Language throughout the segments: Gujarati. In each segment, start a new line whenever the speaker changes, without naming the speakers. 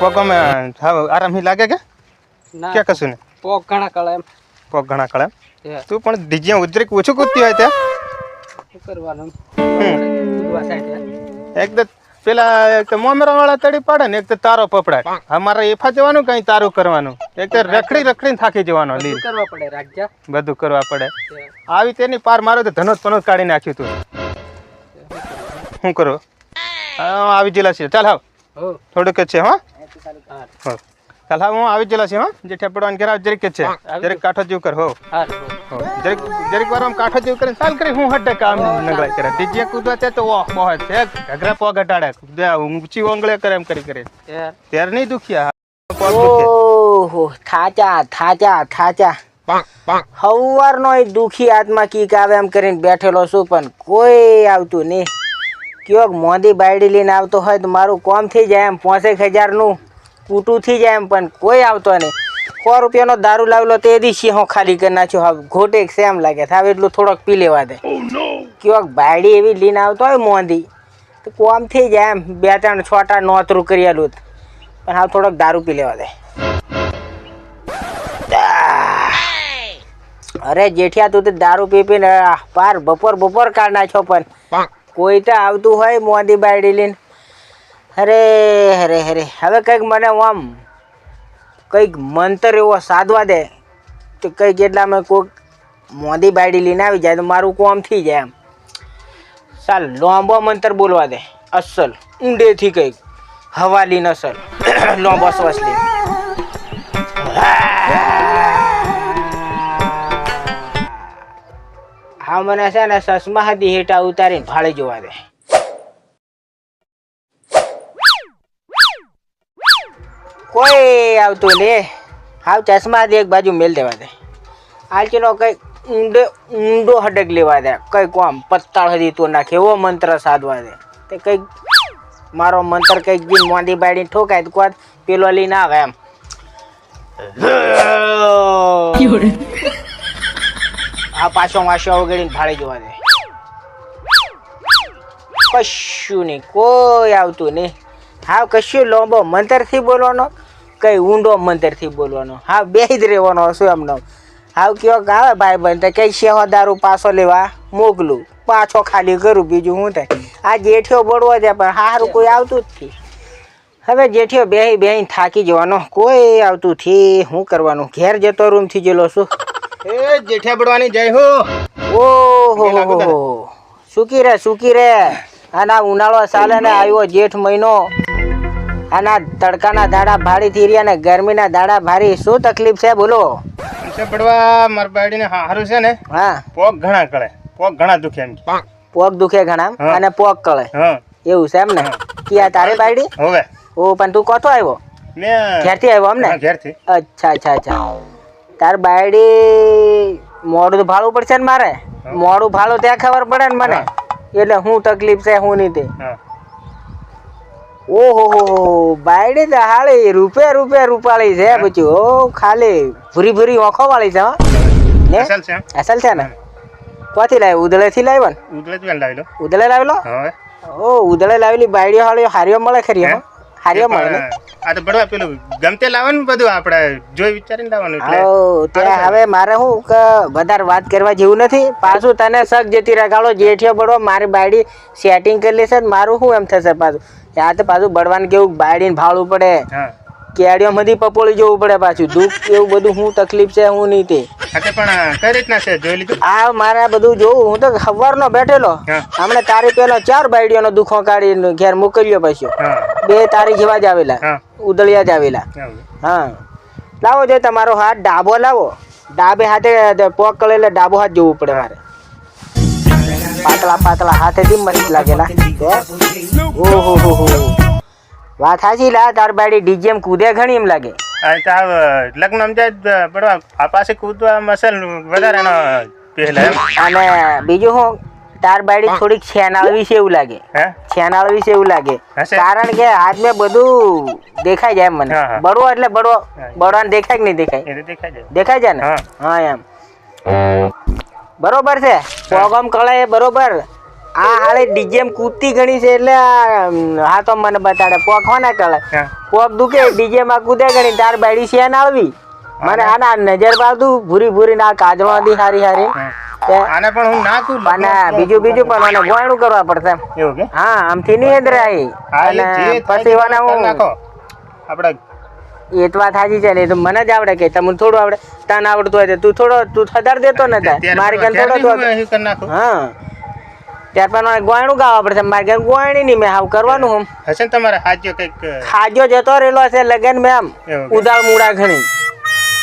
પગમાં આરામ લાગે કે?
ક્યાં
કે કશું ને
પગ ઘણા કળે એમ.
પગ ઘણા કળે
તું
પણ ડીજે ઉજરીક ઓછું કૂદતી હોય ત્યાં?
કરવાનું? કૂદવા
એક તો પેલા એક તો મોમેરા વાળા તડી પાડે ને એક તો તારો પપડાય. અમારે એફા જવાનું કઈ તારું કરવાનું? એક તો રખડી રખડીને થાકી જવાનો લીલ.
કરવા પડે રાજ્ય
બધું કરવા પડે. આવી તેની પાર મારો તો ધનોત પનોત કાઢી નાખ્યું તું. શું કરો? હા આવી જિલ્લા છે. ચાલ હાવ.
હો
થોડુંક જ છે હા. હા. હો હા હું આવી ગયેલા છે હા. જે ઠેપડવાની કરાવ જરીક જ છે. જરીક કાઠો જેવું કર હો. જરીક જરીક વાર આમ કાઠો જેવું કરીને સાલ કરી હું હટે કામ નગળા કરે. ડીજે કૂદવા તે તો ઓહ બહુ છે. ઘઘરા પગ ઘટાડે દે ઊંચી ઓંગળે કરે એમ કરી કરે. ત્યારે નહીં દુખ્યા.
ઓહો થાચા થાચા થાચા. હવારનો દુખી આત્મા કીક આવે એમ કરીને બેઠેલો છું પણ કોઈ આવતું નહીં. કયોક મોદી બાયડી લઈને આવતો હોય તો મારું કોમ થઈ જાય એમ પોસેક હજારનું કૂટું થઈ જાય એમ પણ કોઈ આવતો નહીં. સો રૂપિયાનો દારૂ લાવેલો તે દિવસે હું ખાલી કરી નાખ્યો? હવે ઘોટે સેમ લાગે? હવે એટલું થોડોક પી લેવા દે. કયોક બાયડી એવી લઈને આવતો હોય મોંદી તો કોમ થઈ જાય એમ બે ત્રણ છોટા નોતરું કરી આલું પણ હા થોડોક દારૂ પી લેવા દે. અરે જેઠિયા તું તો દારૂ પી પીને પાર બપોર બપોર કાઢ નાખ્યો પણ. કોઈ તો આવતું હોય મોદી બાયડી લઈને અરે અરે અરે હવે કંઈક મને આમ કંઈક મંતર એવો સાધવા દે તો કંઈક એટલામાં કોઈક મોદી બાયડી લઈને આવી જાય તો મારું કોમ થઈ જાય એમ. ચાલ, લોંબો મંતર બોલવા દે. અસલ, ઊંડેથી કંઈક. હવાલી અસલ. લોંબો શ્વાસ લે હા મને છે ને સસમા હતી હેઠા ઉતારીને ભાડે જોવા દે. કોઈ આવતું લે હાવ ચશ્મા હતી એક બાજુ મેલ દેવા દે. આલચીનો કઈ ઊંડે ઊંડો હડક લેવા દે. કઈ કોમ પત્તાળ હતી તો નાખે એવો મંત્ર સાધવા દે. તે કંઈક મારો મંત્ર કંઈક જીન મોંડી બાડી ઠોકાય તો કોત પેલો લઈને આવે એમ. આ પાછો માસો વગેરે ભાડે જોવા દે. કશું નહીં, કોઈ આવતું નહીં. હા, કશું લોંબો મંતરથી બોલવાનો, કઈ ઊંડો મંતરથી બોલવાનો. હા, બે જ રહેવાનો શું એમનો. હાવ કયો આવે ભાઈ બંધ તો કઈ શેહો દારૂ પાછો લેવા? મોકલું પાછો ખાલી કરું બીજું શું થાય? આ જેઠિયો બળવો છે પણ હારું કોઈ આવતું જ નથી. હવે જેઠિયો બેહી બેહી થાકી જવાનો. કોઈ આવતું થી શું કરવાનું? ઘેર જતો રૂમથી જેલો છું.
એ જેઠિયા બડવાની જય હો.
ઓહો સુકી રે સુકી રે. આના ઉનાળો ચાલે ને આવ્યો જેઠ મહિનો. આના તડકાના દાડા ભારી થઈ રહ્યા ને ગરમીના દાડા ભારી. શું તકલીફ છે બોલો?
પડવા બડવા મારા બાયડીને હારું છે ને
હા.
પગ ઘણા કળે. પગ ઘણા દુખે એમ.
પોક દુખે ઘણા અને પોક કળે. એવું છે એમ ને? કિયા તારે બાયડી?
હવે.
ઓ પણ તું કોતો આવ્યો?
મેં
ઘેરથી આવ્યો એમ ને?
ઘેરથી.
અચ્છા અચ્છા અચ્છા. તાર બાયડી મોડું તો ભાડું પડશે ને મારે. મોડું ભાડું ત્યાં ખબર પડે ને મને. એટલે હું તકલીફ છે હું નહીં તે. ઓહો હો હો બાયડી તો હાળી રૂપે રૂપે રૂપાળી છે બચ્યું ઓ ખાલી ભૂરી ભૂરી ઓખો વાળી છે હો. ને?
અસલ છે
ને? ક્યાંથી લાવ્યો? ઉદળે થી લાવ્યો ને?
ઉગલે જ વેલ લાવી લો
ઉદળે લાવેલો? ઓ ઉદળે લાવેલી બાયડીઓ હાળી હારીઓ મળે ખરી હો? હારીઓ મળે
આ તો બડવા પેલું ગમતે લાવવાનું બધું આપણે જોઈ વિચારીને લાવવાનું એટલે.
ત્યાં હવે મારે શું કે વધારે વાત કરવા જેવું નથી પાછું તને સગ જતી રગાડો જેઠિયો બળવા મારી બાયડી સેટિંગ કરી લેશે મારું શું એમ થશે પાછું? આ તો પાછું બળવાન કેવું બાયડીને ભાળવું પડે.
હા
કેડીઓમાંથી પપોળી જવું પડે પાછું. દુઃખ એવું બધું શું તકલીફ છે હું નહીં તે.
હા પણ કઈ રીતના છે? જોઈ લીધું?
આ મારે બધું જોવું. હું તો સવારનો બેઠેલો. હમણે તારી પેલો ચાર બાયડીઓનો દુખો કાઢીને ઘેર મોકલ્યો પાછો. બે તારી જેવા જ આવેલા.
હા.
ઉદળિયા જ આવેલા. હા. લાવો જો તમારો હાથ. ડાબો લાવો. ડાબે હાથે પોક કળેલે ડાબો હાથ જોવું પડે મારે. પાતળા પાતળા હાથેથી મસ્ત લાગેલા. ઓહો હો હો. વાત સાચી લા તાર બાડી ડીજેમ કૂદે ઘણી એમ લાગે.
લગ્ન આમ જાય આ પાસે કૂદવા મસલ વધારે એનો પહેલા
અને બીજું હું તાર બાડી થોડીક છેનાળવી છે એવું લાગે. છેનાળવી છે એવું લાગે. કારણ કે હાથ મેં બધું દેખાય જાય એમ મને. બળવો એટલે બળવો. બળવાને દેખાય કે નહીં દેખાય?
દેખાય જાય.
ને?
હા.
એમ. બરોબર છે? પ્રોગ્રામ કળાય બરોબર. આ હાલે ડીજે માં કૂદતી ઘણી છે એટલે હા તો મને બતાડે. પોક હો ને કળે પોક દુખે ડીજે માં કૂદે ઘણી તાર બાયડી છે ને આવી? મને આના નજર પાડતું ભૂરી ભૂરી ના કાજળો હતી હારી હારી.
આને પણ હું નાખું
અને બીજું બીજું પણ મને ગોયણું કરવા પડશે. હા
એવું કે?
હા આમથી નહીં
હા
અને પછી વાના હું
આપણે
એ તો વાત સાચી છે ને તો મને જ આવડે કે તમને થોડું આવડે. તને આવડતું હોય તો તું થોડો તું થદાર દેતો ને મારી
મારે
થોડો
હા.
ત્યાર પછી મને ગોયણું ગાવા પડશે મારે ઘેર ગોયણી નહીં મેં હાવ કરવાનું હું.
હશે ને તમારે હાજો કંઈક
હાજો જતો રહેલો હશે લગન મેં આમ ઉદાળ મૂડા ઘણી.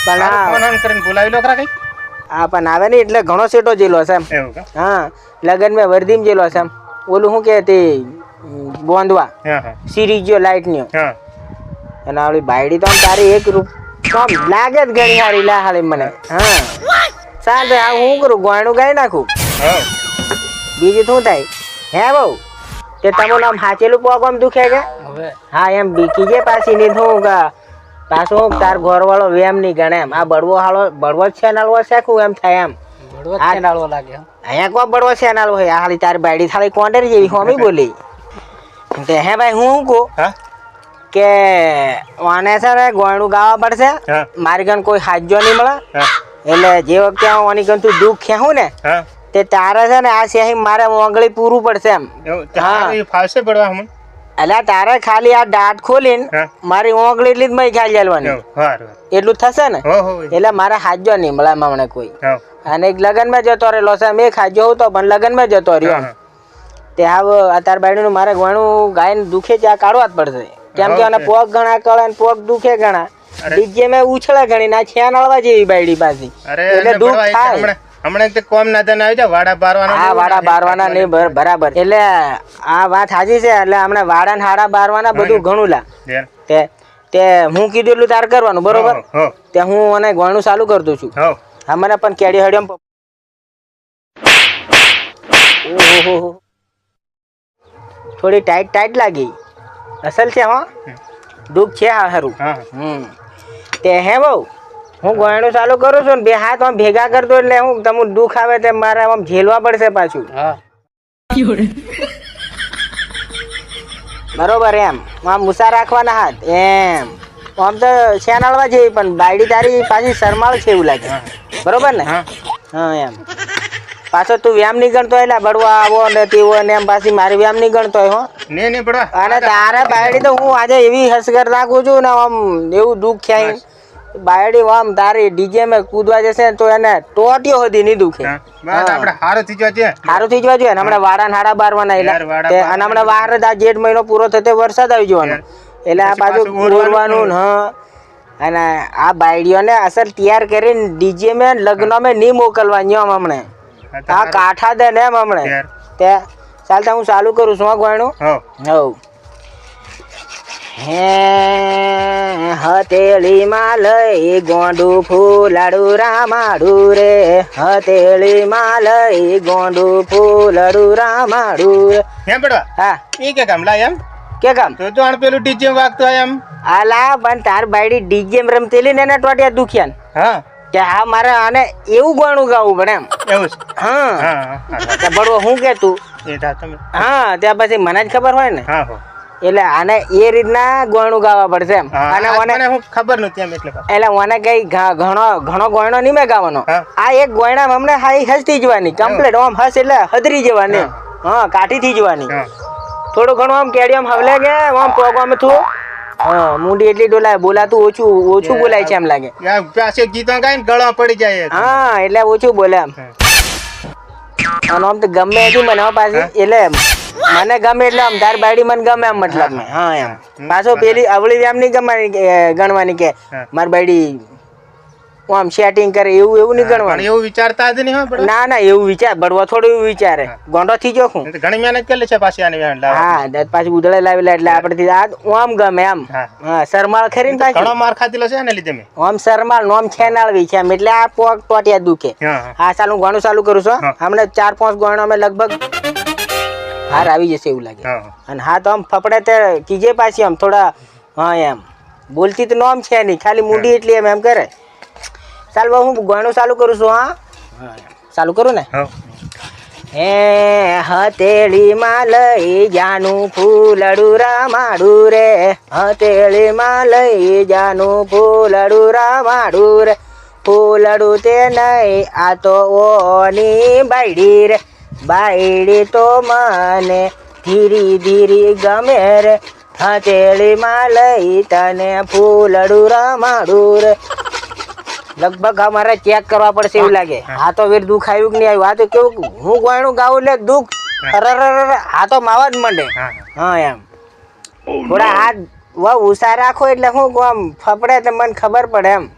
પણ હા.
કરીને બોલાવી લો ખરા કંઈક.
હા પણ આવે ને એટલે ઘણો સેટો જેલો છે એમ. હા લગન મેં વર્ધીમ જેલો છે એમ. ઓલું શું કે તે બોંધવા સિરીજ જો
લાઈટની
અને આવડી બાયડી તો આમ તારી એક રૂપ. આમ લાગે જ ઘણી હારી લા હાલી મને. હા. સાંજે હું કરું? ગોયણું ગાઈ નાખું?
હા.
બીજું શું થાય? હે બહુ? તે તમારું આમ હાચેલું પગ આમ દુખે કે હા એમ બીકી જે પાછી નહીં શું કા પાછું હું તાર ઘરવાળો વેમ નહીં ગણે એમ. આ બળવો હાલો બળવો છે નાલવો શેખું એમ થાય એમ.
હો.
અહીંયા કોઈ બળવો છે? નાલવો હોય હાલી તારી બાયડી થાળી કોંડર જેવી હોમી બોલી. તે હે ભાઈ હું શું કહું? કે વાને છે ને ગોયણું ગાવા પડશે. મારી ગણ કોઈ હાજો નહીં મળે. એટલે જે વખતે હું આની ગણ તું દુઃખ ખેહું ને
હા.
તે તારે છે ને આ સ્યાહી મારે મોંગળી પૂરું પડશે એમ. હા.
ફાસે પડવા હમ
એટલે તારે ખાલી આ દાંત ખોલીને મારી ઓંગળી એટલી જ મય ખાઈ જાલવાની એટલું થશે ને? એટલે મારે હાજો નહીં મળે મને કોઈ અને એક લગનમાં જતો રહેલો છે મેં ખાજો હતો પણ લગનમાં જતો રહ્યો. તે હાવ આ તાર બાયડીનું મારે ઘણું ગાય દુખે છે આ કાઢવા જ પડશે. કેમ કે
અને
પોગ ઘણા કળે ને પોગ દુખે ઘણા. ડીજે મેં ઉછળે ઘણી ના છ્યા નળવા જેવી બાયડી પાછી. એટલે દુઃખ થાય.
હમણાં તો કોમ નાદન આવ્યું છે વાડા બારવાના
હા વાડા બારવાના નહીં બરાબર એટલે આ વાત સાચી છે એટલે હમણાં વાડા ને હાડા બારવાના બધું ઘણું લા તે તે હું કીધું એટલું તાર કરવાનું બરોબર? તે હું અને ગોણું ચાલુ કરતું છું.
હા.
મને પણ કેડી હડ્યો ઓહો થોડી ટાઈટ ટાઈટ લાગી. અસલ છે હા. દુઃખ છે હા
સારું
હમ. તે હે બહુ હું ગોયણું ચાલુ કરું છું ને બે હાથ આમ ભેગા કરતો એટલે હું તમને દુઃખ આવે તે મારે આમ ઝેલવા પડશે પાછું. બરોબર એમ. આમ મુસા રાખવાના હાથ. એમ. આમ તો શેનાળવા જેવી પણ બાયડી તારી પાછી શરમાળ છે એવું લાગે. બરોબર ને?
હા.
એમ. પાછો તું વ્યામ નહીં ગણતો એટલે બળવા આવો ને તેવો ને એમ પાછી મારી વ્યામ નહીં ગણતો હોય હો.
ને ને બળવા
અને તારા બાયડી તો હું આજે એવી હસગર રાખું છું ને આમ એવું દુઃખ થાય. બાયડી વામ તારી ડીજે માં કૂદવા જશે તો એને ટોટિયો હતી નહીં દુખે.
આપણે હારું થઈ
જવા જોઈએ ને હમણાં વાડા હાડા બારવાના એટલે. અને હમણાં વાર આ જેઠ મહિનો પૂરો થતે વરસાદ આવી જવાનો. એટલે આ બાજુ
પાછું ઓરવાનું
ઓરવાનું ને હા. અને આ બાયડીઓને અસર તૈયાર કરીને ડીજે માં લગ્નમાં નહીં મોકલવાની આમ હમણે. આ કાઠા દે ને એમ હમણે. તે ચાલતા હું ચાલુ કરું છું ગોયણું.
હો.
હવ. હે હતેળીમાં લઈ ગોંડું ફૂલાડું રામાડું રે. હતેળીમાં લઈ ગોંડું ફૂલાડું રામાડું રે.
એમ પડવા
હા.
એ કે કામ લાય એમ?
કે કામ
તો જો આણ પેલું ડીજે વાગતો એમ?
આલા પણ તાર બાયડી ડીજે રમતેલી ને એના ટોટિયા દુખ્યા
હા.
કે હા મારે આને એવું ગણું ગાવું પડે એમ.
એવું
હા. બળવો હું. કે તું?
એ થા તમે.
હા ત્યાં પછી મને જ ખબર હોય ને.
હા હો.
એટલે આને એ રીતના ગોયણું ગાવા પડશે એમ. અને મને
હું ખબર નહોતી એમ એટલે
એટલે મને કઈ ઘણો ઘણો ગોયણો નહીં મેં ગાવાનો આ એક ગોયણા અમને હાઈ હસતી જવાની કમ્પ્લીટ આમ હસ એટલે હદરી જવાની. હા. કાઠી થી જવાની. થોડું ઘણું આમ કેડિયમ હવલે કે આમ પોગ આમ થયું હા મુંડી એટલી ડોલાય બોલાતું ઓછું ઓછું બોલાય છે એમ લાગે.
પાસે ગીતો ગાય ને ગળા પડી જાય
હા એટલે ઓછું બોલે એમ. અને આમ તો ગમે એટલું મને પાછી એટલે મને ગમે એટલે આમ તાર બાયડી મને ગમે એમ મતલબ હા એમ. પાછો પેલી અવળી એમ નહીં ગમવાની ગણવાની કે માર બાયડી આમ સેટિંગ કરે એવું એવું નહીં ગણવાનું.
એવું વિચારતા જ નહીં
ના ના એવું વિચાર બળવા થોડું એવું વિચારે. ગોંડો થઈ જો હું.
ઘણી મહેનત કરી છે પાછી આની
હા પાછી ઉદળે લાવેલા એટલે આપણે આ આમ ગમે એમ.
હા.
સરમાળ ખરી ને
ઘણો માર ખાધેલો છે ને લીધે મેં.
આમ સરમાળ નોમ છેનાળવી છે એમ એટલે આ પોક ટોટિયા દુખે.
હા
સાલું ગોણું ચાલુ કરું છું હમણાં ચાર પાંચ ગોણો અમે લગભગ હાર આવી જશે એવું લાગે. અને હા તો આમ ફફડે તે કીજે પાછી આમ થોડા હા એમ. બોલતી તો નોમ છે નહીં ખાલી મૂડી એટલી એમ એમ કરે. ચાલ બહુ હું ગોણું ચાલુ કરું છું હા? ચાલુ કરું ને?
હા.
હે હતેળીમાં લઈ જાનું ફૂલડું રામાડું રે. હતેળીમાં લઈ જાનું ફૂલડું રામાડું રે. ફૂલડું તે નહીં આ તો ઓની બાયડી રે. બાયડી તો મને ધીરી ધીરી ગમે રે. હતેળીમાં લઈ તને ફૂલડું રમાડું રે. લગભગ અમારે ચેક કરવા પડશે એવું લાગે. આ તો વેર દુઃખ આવ્યું કે નહીં આવ્યું? આ તો કેવું હું ગોયણું ગાવું એટલે દુઃખ. અરરરર, આ તો માવા જ મંડે.
હા.
હા એમ. થોડા હાથ વા ઉષા રાખો એટલે હું આમ ફફડે તો મને ખબર પડે એમ.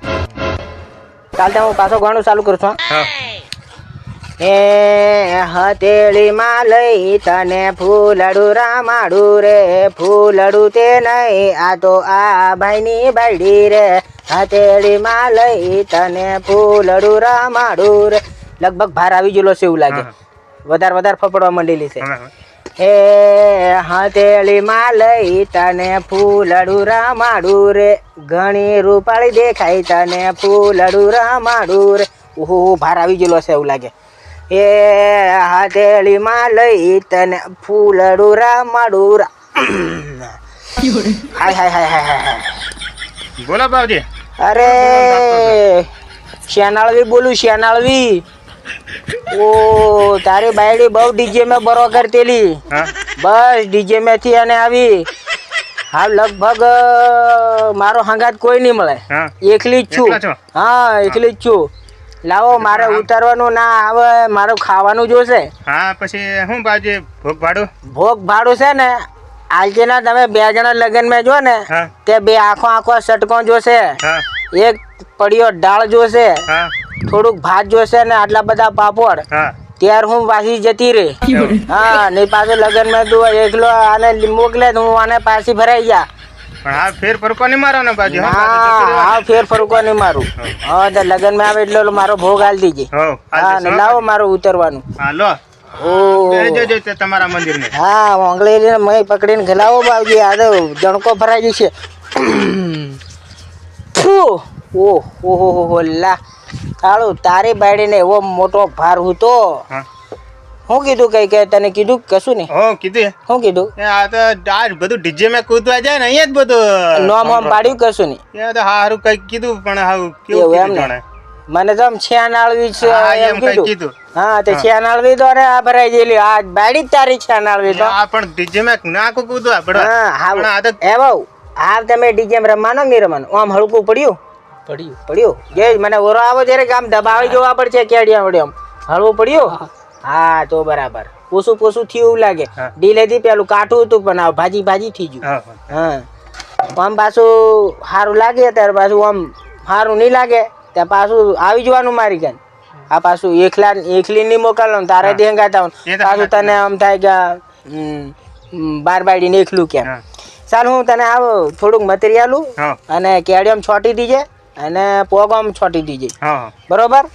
ચાલતા હું પાછો ગાણું ચાલુ કરું છું હો.
હા
એ હતેળીમાં લઈ તને ફૂલડું રામાડું રે ફૂલડું તે નહીં આ તો આ ભાઈની બાયડી રે. હતેળીમાં લઈ તને ફૂલડું રામાડું રે. લગભગ ભાર આવી ગયેલો છે એવું લાગે. વધારે વધારે ફફડવા માંડેલી છે.
હે હથેળી
એ હતેળીમાં લઈ તને ફૂલડું રામાડું રે. ઘણી રૂપાળી દેખાય તને ફૂલડું રામાડું રે. ઓહો ભાર આવી ગયેલો છે એવું લાગે. એ હાથેળીમાં લઈ તને ફૂલડું માડુરા. હાય હાય હાય હાય હાય
બોલો બાપજી
અરે શેનાળવી બોલું શેનાળવી? ઓ તારી બાયડી બહુ ડીજે મેં બરો કરતેલી. બસ ડીજે મેથી અને આવી. હા લગભગ મારો હંગાત કોઈ નહીં મળે. એકલી જ છું? હા એકલી જ છું. લાવો મારે ઉતારવાનું ના આવે મારું ખાવાનું જોશે.
હા પછી શું બાજુ ભોગ ભાડું?
ભોગ ભાડું છે ને આજના તમે બે જણા લગ્નમાં જો ને તે બે આખો આખો સટકો જોશે. એક પડિયો દાળ જોશે. થોડુંક ભાત જોશે ને આટલા બધા પાપડ. ત્યાર હું પાછી જતી રહી. હા ને પાછું લગનમાં તું એકલો આને મોકલે તો હું આને પાછી ભરાઈ જા.
પણ આ ફેર ફરકો નહીં મારો ને બાજુ
હા? હા ફેર ફરકો નહીં મારું. હા. તો લગ્નમાં આવે એટલે મારો ભોગ હાલ દીજે.
હા
લાવો મારું ઉતરવાનું.
હા લો. તમારા મંદિર ને
હા ઓંગળી મય પકડીને ગલાવો બાવજી આ તો જણકો ભરાઈ જશે! ઓહ હો હો લા. કાળું તારી બાયડીને એવો મોટો ભાર હતો.
હા.
શું કીધું કઈ કે તને કીધું કશું નહીં?
હું કીધું?
હું કીધું?
આ તો આ બધું ડીજે માં કૂદવા જાય ને અહીંયા જ બધું.
નોમ આમ પાડ્યું કશું નહીં?
એ તો હારું કઈ કીધું પણ હારું કેવું
એમ
કીધું જાણે?
મને તો આમ છેનાળવી છે એમ
એમ
કીધું. હા તે નાળવી તો અરે આ ભરાઈ ગયેલી. આ બાડી તારી તારી નાળવી તો.
આ પણ ડીજે માં ના કૂદવા પડે
હા હા
પણ આ તો
એ બહુ આ તમે ડીજે રમવાનો નહીં રમવાનું? આમ હળકું પડ્યું?
પડ્યું.
પડ્યું? જે મને ઓરો આવો જ્યારે આમ દબાવી જોવા પડશે કેડિયા વડે આમ. હળવું પડ્યું? હા તો બરાબર. પોસું પોસું થયું એવું લાગે.
હા.
ડીલેથી પેલું કાઠું હતું પણ ભાજી ભાજી થઈ ગયું.
હા,
આમ પાછું સારું લાગે ત્યારે પાછું આમ સારું નહીં લાગે. ત્યાં પાછું આવી જવાનું મારી કાન આ પાછું એકલા એકલી નહીં મોકલો તારે
દેંગાતા
પાછું તને આમ થાય કે બાર બાડીને એકલું કેમ. ચાલ હું તને આવો થોડુંક મટીરિયાલું અને કેડિયમ છોટી દીજે અને પોગમ છોટી દીજે. બરોબર.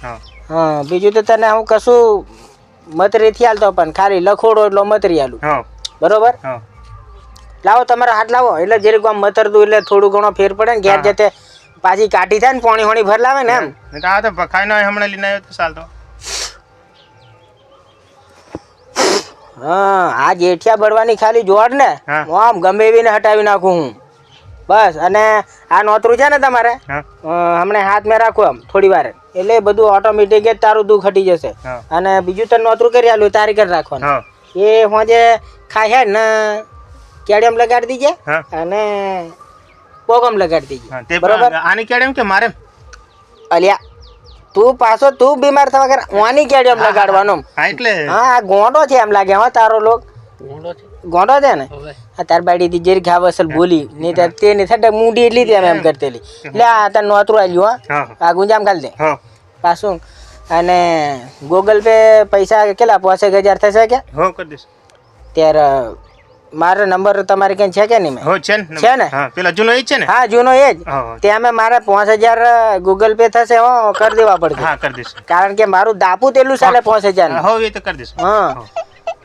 હા
બીજું તો તને હું કશું મતરી આલતો પણ ખાલી લખોડો એટલો મતરી આલું. બરોબર? લાવો તમારા હાથ લાવો. એટલે જરીક આમ મતરતું એટલે થોડું ઘણો ફેર પડે ને ઘેર. જતે પાછી કાઢી થાય ને પોણી હોણી ભર લાવે ને એમ.
આ તો ભખાઈ નો હમણાં લઈને આવ્યો તો ચાલતો.
હા આ જેઠિયા બળવાની ખાલી જોડ ને. આમ ગમે એવીને હટાવી નાખું હું. બસ અને આ નોતરું છે ને તમારે? હમણાં હાથ મેં રાખો એમ થોડી વાર. એટલે બધું ઓટોમેટિક જ તારું દુઃખ હટી જશે. અને બીજું તને નોતરું કરી આલું તારી કરી રાખવાનું.
હા.
એ હોજે ખાય ને કેડિયમ લગાડી દીજે અને પોગમ લગાડી
હા,
દીજે બરોબર?
આની કેડિયમ કે મારે?
અલ્યા તું પાછો તું બીમાર થવા કર ઓની કેડિયમ લગાડવાનો
એટલે.
હા આ ગોંડો છે એમ લાગે હા તારો લોક.
ગોંડો છે?
ગોંડો છે ને? આ તાર બાડી જેરી ખાવ અસલ બોલી નહીં તાર તે નહીં થાય મૂડી એટલી જ એમ કરતેલી. એટલે આ તાર નોતરું આવ્યું હા. આ ગુંજામ ખાલી દે. પાછું. અને ગૂગલ પે પૈસા કેટલા? પાંચેક હજાર થશે કે?
હો કરી દઈશ.
ત્યારે મારો નંબર તમારે ક્યાં છે કે નહીં મેં?
છે ને પેલા જૂનો એ છે ને?
હા જૂનો એ જ. ત્યાં અમે મારે પાંચ હજાર ગૂગલ પે થશે હો કરી દેવા પડશે.
હા કરી દઈશ.
કારણ કે મારું દાપુ તેટલું ચાલે પાંચ હજાર
હા એ તો કરી દઈશ.
હા.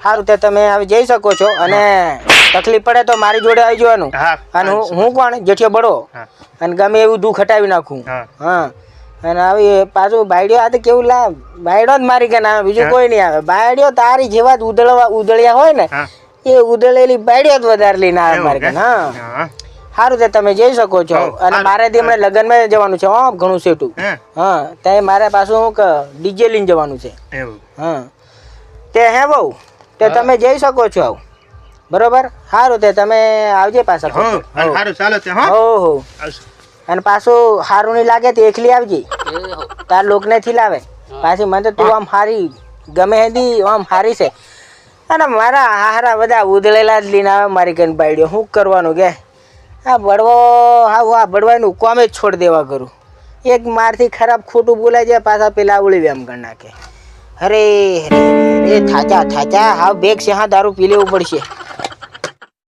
સારું તે તમે આવી જઈ શકો છો અને તકલીફ પડે તો મારી જોડે આવી જવાનું. અને હું કોણ? જેઠિયો બળો. અને ગમે એવું દુઃખ હટાવી નાખું.
હા.
અને હવે પાછું બાયડ્યો આ તો કેવું લા બાયડો જ મારી કે ના બીજું કોઈ નહીં આવે. બાયડ્યો તારી જેવા જ ઉદળવા ઉદળ્યા હોય ને એ ઉદળેલી બાયડ્યો જ વધારે લઈને આવે મારી
કે?
હા. સારું તે તમે જઈ શકો છો. અને. મારે તે હમણાં લગ્નમાં જવાનું છે હા ઘણું સેટું.
હે?
ત્યાં મારે પાછું હું કે ડીજે લઈને જવાનું છે. હા. તે હે બહુ? તે તમે જઈ શકો છો આવું. બરોબર? સારું તે તમે આવજે પાછા
સારું ચાલો તે હો.
અને પાછું સારું નહીં લાગે તો એકલી આવજે. તાર લોકને થી લાવે. પાછી મને તો તું આમ હારી ગમે હેદી આમ હારી છે. અને મારા હારા બધા ઉધળેલા જ લઈને આવે મારી કન પાડ્યો શું કરવાનું કે? આ બળવો હા હું આ બળવાનું કોમે જ છોડ દેવા કરું. એક મારથી ખરાબ ખોટું બોલાય જાય પાછા પેલા ઉળી વેમ કરી નાખે. અરે અરે અરે થાચા હા બેગ છે હા દારૂ પી લેવું પડશે.